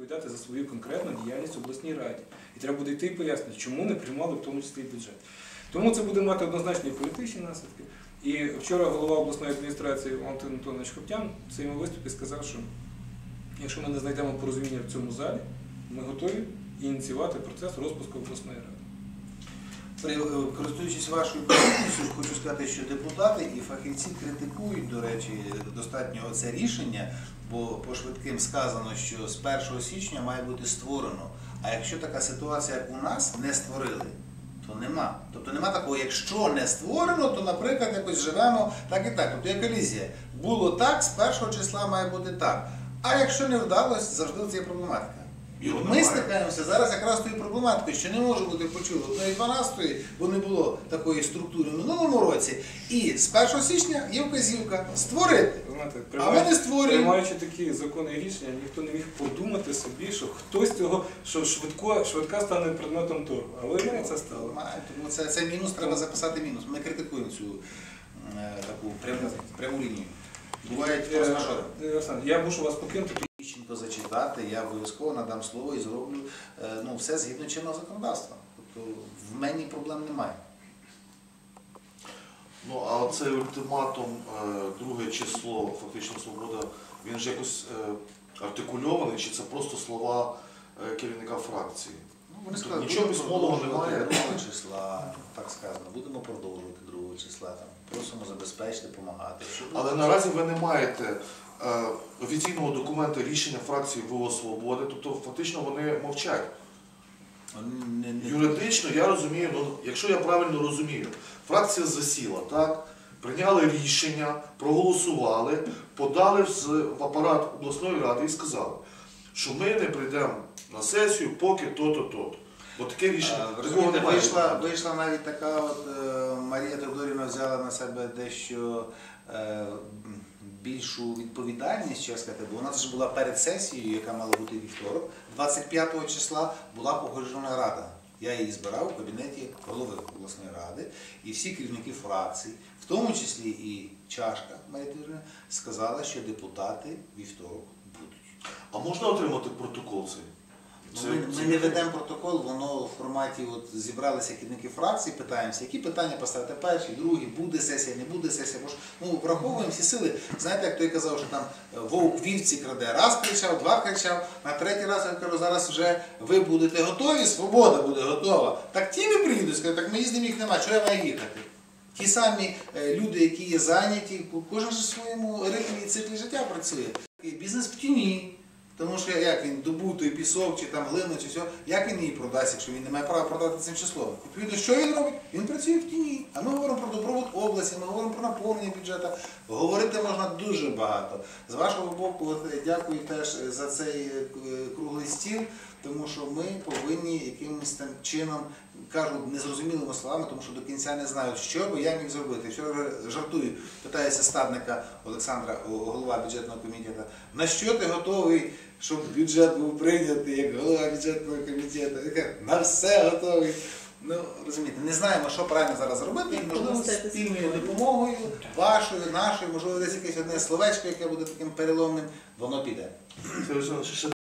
відповідати за свою конкретну діяльність в обласній раді. І треба буде йти і пояснити, чому не приймали в тому числі бюджет. Тому це буде мати однозначні політичні наслідки. І вчора голова обласної адміністрації Валентин Антонович Хоптян в своєму виступі сказав, що якщо ми не знайдемо порозуміння в цьому залі, ми готові ініціювати процес розпуску обласної ради. Е, Користуючись вашою присутністю, хочу сказати, що депутати і фахівці критикують, до речі, достатньо це рішення, бо по швидким сказано, що з 1 січня має бути створено. А якщо така ситуація, як у нас, не створили, то нема. Тобто нема такого, якщо не створено, то, наприклад, якось живемо так і так. Тобто є колізія. Було так, з першого числа має бути так. А якщо не вдалося, завжди це є проблематика. Його ми немає. стикаємося зараз якраз з тою проблематикою, що не може бути почули одної 12 бо не було такої структури в минулому році. І з 1 січня є вказівка створити. Знаєте, А ми не створюємо. приймаючи такі закони і рішення, ніхто не міг подумати собі, що хтось цього, що швидко, швидка стане предметом торгу. Але не це стало. Має, Тому це, це мінус, треба записати мінус. Ми критикуємо цю е, таку пряму, пряму лінію. Бувають Е, е, Олександр, Я мушу вас покинути. Іщенко зачитати, я обов'язково надам слово і зроблю е, ну, все згідно чинного законодавства. Тобто в мені проблем немає. Ну, а цей ультиматум, е, друге число, фактично свобода, він ж якось е, артикульований, чи це просто слова керівника фракції? Ну, вони сказали, нічого будемо письмового продовжувати немає. Другого числа, так сказано, будемо продовжувати другого числа. Там, просимо забезпечити, допомагати. Але наразі ви не маєте е, офіційного документу рішення фракції ВО Свободи, тобто фактично вони мовчать. Не- не- Юридично я розумію, ну якщо я правильно розумію, фракція засіла, так? Прийняли рішення, проголосували, подали в, в апарат обласної ради і сказали, що ми не прийдемо на сесію, поки то-то, то-то. Бо таке рішення А, розумієте, вийшла, вийшла навіть така, от е, Марія Теодорівна взяла на себе дещо е, більшу відповідальність, що сказати, бо у нас ж була перед сесією, яка мала бути вівторок, 25 числа була погоджена рада. Я її збирав у кабінеті голови обласної ради, і всі керівники фракцій, в тому числі і Чашка Марія Теодорівна, сказала, що депутати вівторок будуть. А можна отримати протокол цей? Ну, Це- Ми, це- ми не ведемо протокол, воно в форматі от зібралися керівники фракцій, питаємося, які питання поставити перші, другі, буде сесія, не буде сесія. Бо ж ну, враховуємо всі сили. Знаєте, як той казав, що там е, вовк вівці краде, раз кричав, два кричав, на третій раз я кажу, зараз вже ви будете готові, свобода буде готова. Так ті не приїдуть, скажуть, так ми їздимо, їх немає, чого я маю їхати? Ті самі е, люди, які є зайняті, кожен же в своєму ритмі і циклі життя працює. І бізнес в тіні. Тому що як він добув той пісок, чи там глину, чи все, як він її продасть, якщо він не має права продати цим числом? Відповідно, що він робить? Він працює в тіні. А ми говоримо про добробут області, ми говоримо про наповнення бюджету. Говорити можна дуже багато. З вашого боку, е, дякую теж за цей е, е, круглий стіл, тому що ми повинні якимось там чином, кажу незрозумілими словами, тому що до кінця не знаю, що би я міг зробити. Вчора жартую, питається стадника Олександра, голова бюджетного комітету, на що ти готовий, щоб бюджет був прийнятий як голова бюджетного комітету? Я кажу, на все готовий. Ну, розумієте, не знаємо, що правильно зараз зробити, і можливо спільною допомогою, вашою, нашою, можливо, десь якесь одне словечко, яке буде таким переломним, воно піде.